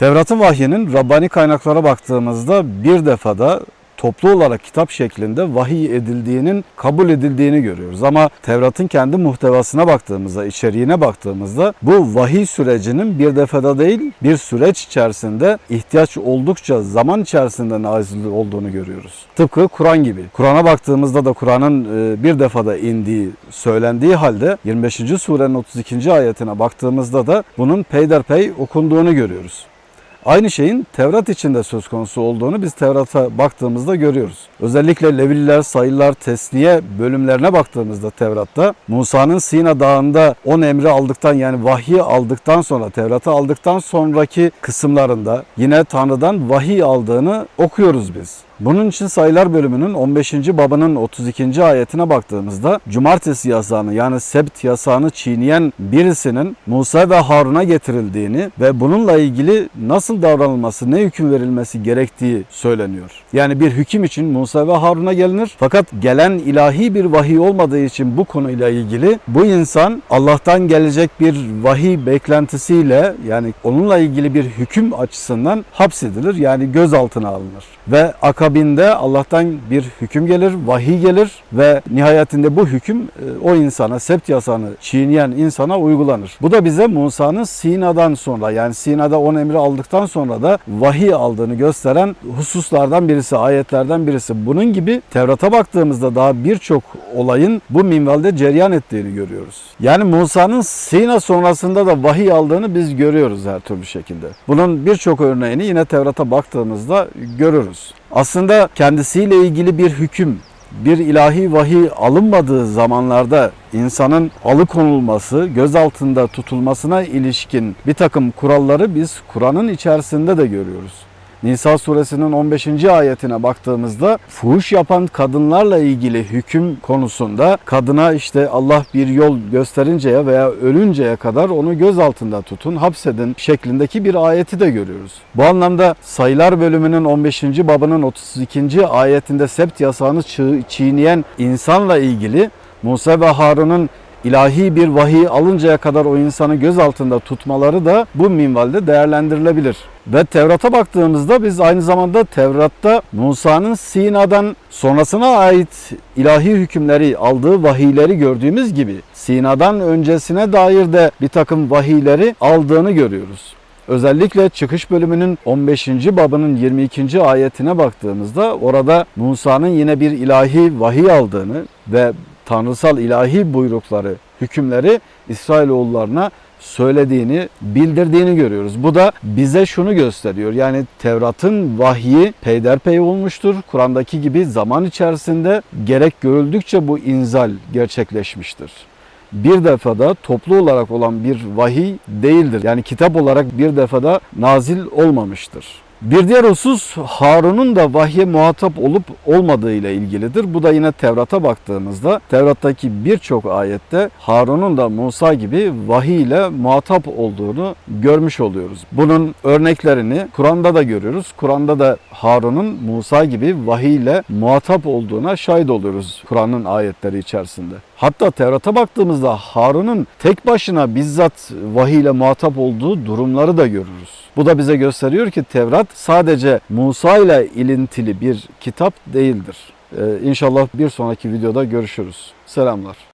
Tevrat'ın vahyinin Rabbani kaynaklara baktığımızda bir defada toplu olarak kitap şeklinde vahiy edildiğinin kabul edildiğini görüyoruz. Ama Tevrat'ın kendi muhtevasına baktığımızda, içeriğine baktığımızda bu vahiy sürecinin bir defada değil bir süreç içerisinde ihtiyaç oldukça zaman içerisinde nazil olduğunu görüyoruz. Tıpkı Kur'an gibi. Kur'an'a baktığımızda da Kur'an'ın e, bir defada indiği söylendiği halde 25. surenin 32. ayetine baktığımızda da bunun peyderpey okunduğunu görüyoruz. Aynı şeyin Tevrat içinde söz konusu olduğunu biz Tevrat'a baktığımızda görüyoruz. Özellikle Levililer, Sayılar, Tesniye bölümlerine baktığımızda Tevrat'ta Musa'nın Sina Dağı'nda 10 emri aldıktan yani vahyi aldıktan sonra Tevrat'ı aldıktan sonraki kısımlarında yine Tanrı'dan vahiy aldığını okuyoruz biz. Bunun için sayılar bölümünün 15. babının 32. ayetine baktığımızda cumartesi yasağını yani sebt yasağını çiğneyen birisinin Musa ve Harun'a getirildiğini ve bununla ilgili nasıl davranılması, ne hüküm verilmesi gerektiği söyleniyor. Yani bir hüküm için Musa ve Harun'a gelinir fakat gelen ilahi bir vahiy olmadığı için bu konuyla ilgili bu insan Allah'tan gelecek bir vahiy beklentisiyle yani onunla ilgili bir hüküm açısından hapsedilir yani gözaltına alınır. Ve akabinde Allah'tan bir hüküm gelir, vahiy gelir ve nihayetinde bu hüküm e, o insana, sept yasağını çiğneyen insana uygulanır. Bu da bize Musa'nın Sina'dan sonra yani Sina'da on emri aldıktan sonra da vahiy aldığını gösteren hususlardan birisi, ayetlerden birisi. Bunun gibi Tevrat'a baktığımızda daha birçok olayın bu minvalde cereyan ettiğini görüyoruz. Yani Musa'nın Sina sonrasında da vahiy aldığını biz görüyoruz her türlü şekilde. Bunun birçok örneğini yine Tevrat'a baktığımızda görürüz. Aslında kendisiyle ilgili bir hüküm, bir ilahi vahiy alınmadığı zamanlarda insanın alıkonulması, göz altında tutulmasına ilişkin bir takım kuralları biz Kur'an'ın içerisinde de görüyoruz. Nisa suresinin 15. ayetine baktığımızda fuhuş yapan kadınlarla ilgili hüküm konusunda kadına işte Allah bir yol gösterinceye veya ölünceye kadar onu göz altında tutun, hapsedin şeklindeki bir ayeti de görüyoruz. Bu anlamda sayılar bölümünün 15. babının 32. ayetinde sept yasağını çiğ- çiğneyen insanla ilgili Musa ve Harun'un ilahi bir vahiy alıncaya kadar o insanı göz altında tutmaları da bu minvalde değerlendirilebilir. Ve Tevrat'a baktığımızda biz aynı zamanda Tevrat'ta Musa'nın Sina'dan sonrasına ait ilahi hükümleri aldığı vahiyleri gördüğümüz gibi Sina'dan öncesine dair de bir takım vahiyleri aldığını görüyoruz. Özellikle çıkış bölümünün 15. babının 22. ayetine baktığımızda orada Musa'nın yine bir ilahi vahiy aldığını ve tanrısal ilahi buyrukları, hükümleri İsrailoğullarına söylediğini, bildirdiğini görüyoruz. Bu da bize şunu gösteriyor. Yani Tevrat'ın vahyi peyderpey olmuştur. Kur'an'daki gibi zaman içerisinde gerek görüldükçe bu inzal gerçekleşmiştir bir defada toplu olarak olan bir vahiy değildir. Yani kitap olarak bir defada nazil olmamıştır. Bir diğer husus Harun'un da vahye muhatap olup olmadığı ile ilgilidir. Bu da yine Tevrat'a baktığımızda Tevrat'taki birçok ayette Harun'un da Musa gibi vahiy ile muhatap olduğunu görmüş oluyoruz. Bunun örneklerini Kur'an'da da görüyoruz. Kur'an'da da Harun'un Musa gibi vahiy ile muhatap olduğuna şahit oluyoruz Kur'an'ın ayetleri içerisinde. Hatta Tevrat'a baktığımızda Harun'un tek başına bizzat vahiy ile muhatap olduğu durumları da görürüz. Bu da bize gösteriyor ki Tevrat sadece Musa ile ilintili bir kitap değildir. Ee, inşallah bir sonraki videoda görüşürüz. Selamlar.